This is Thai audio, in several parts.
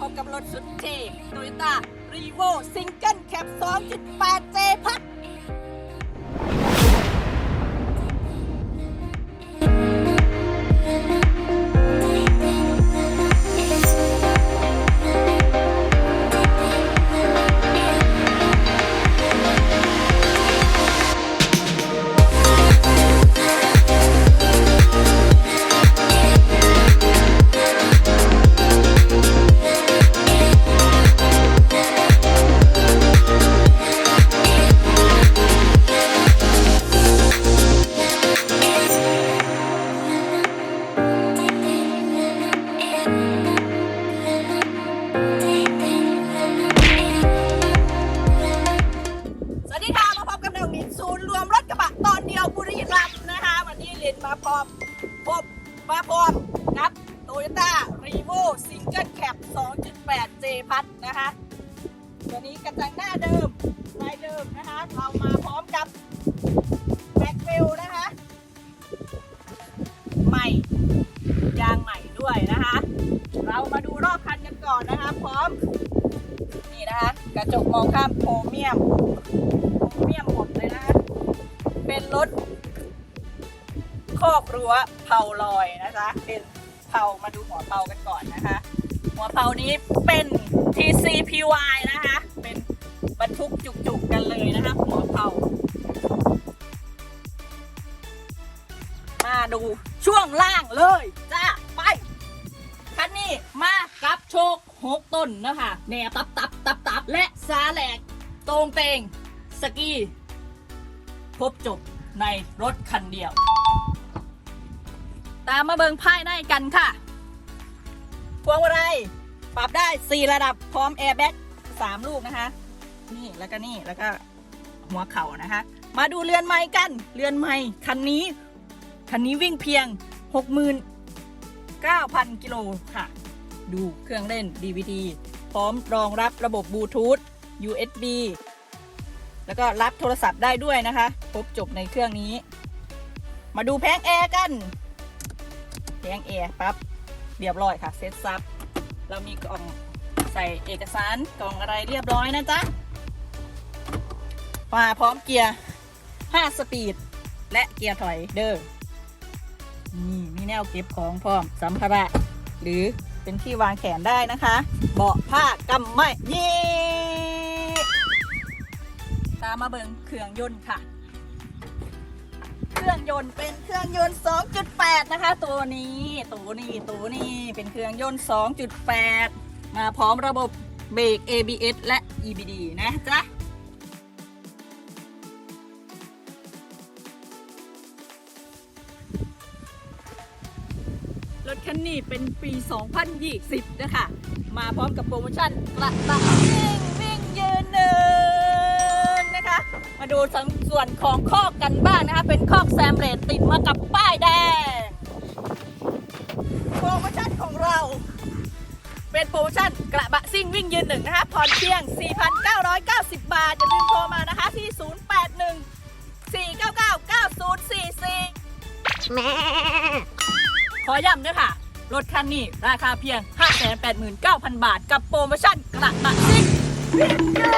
พบกับรถสุดเท่โตโยต้ารีโวซิงเกิลแคป 2.8 J พัด มาพร้อมพบมาพร้อมกับโตโยต้ารีโวซิงเกิลแคป 2.8 J พัดนะคะตัวนี้กระจังหน้าเดิมลายเดิมนะคะ เรามาพร้อมกับแบ็คเวลนะคะ ใหม่ ยางใหม่ด้วยนะคะ เรามาดูรอบคันกันก่อนนะคะ พร้อม นี่นะคะ กระจกมองข้ามโพรเมียมโพรเมียมหมดเลยนะคะเป็นรถ คอกรั้วเผาลอยนะคะ เป็นเผามาดูหัวเผากันก่อนนะคะ หัวเผานี้เป็น TCPY นะคะ เป็นบรรทุกจุกๆกันเลยนะคะ หัวเผามาดูช่วงล่างเลยจ้าไปคันนี้มากับโชคหกต้นนะคะแนวตับตับตับตับและซาแหลกตรงเตงสกี พบจบในรถคันเดียว ตามมาเบิงภายในกันค่ะ พวงมาลัยปรับได้ 4 ระดับพร้อมแอร์แบ็ก3ลูกนะคะ นี่แล้วก็นี่แล้วก็หัวเข่านะคะ มาดูเรือนไม้กันเรือนไม้คันนี้ คันนี้วิ่งเพียง 69,000 กิโลค่ะ ดูเครื่องเล่น DVD พร้อมรองรับระบบบลูทูธ USB แล้วก็รับโทรศัพท์ได้ด้วยนะคะครบจบในเครื่องนี้ มาดูแผงแอร์กัน งแอร์ปั๊บเรียบร้อยค่ะเซ็ตซับเรามีกล่องใส่เอกสารกล่องอะไรเรียบร้อยนะจ๊ะมาพร้อมเกียร์ 5 สปีด และเกียร์ถอยเด้อนี่มีแนวเก็บของพร้อมสัมภาระ หรือเป็นที่วางแขนได้นะคะ เบาะผ้ากำไม้ยี่ตามมาเบิงเครื่องยนต์ค่ะ เครื่องยนต์เป็นเครื่องยนต์ 2.8 นะคะ ตัวนี้ตัวนี้ตัวนี้เป็นเครื่องยนต์ 2.8 มาพร้อมระบบเบรก ABS และ EBD นะจ๊ะรถคันนี้เป็นปี 2020 นะคะ มาพร้อมกับโปรโมชั่นกระบะ ดูสังส่วนของคอกกันบ้างนะคะ เป็นคอกแซมเรตติดมากับป้ายแดง โปรโมชั่นของเรา เป็นโปรโมชั่นกระบะซิ่งวิ่งยืนหนึ่งนะคะผ่อนเพียง 4,990 บาท อย่าลืมโทรมานะคะที่ 081 499 9044ขอย้ำด้วยค่ะ รถคันนี้ราคาเพียง 589,000 บาท กับโปรโมชั่นกระบะซิ่งวิ่งยืน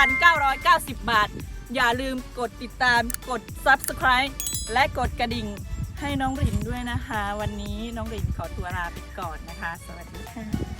1,990 บาท อย่าลืมกดติดตามกด Subscribe และกดกระดิ่งให้น้องรินด้วยนะคะ วันนี้น้องรินขอตัวลาไปก่อนนะคะ สวัสดีค่ะ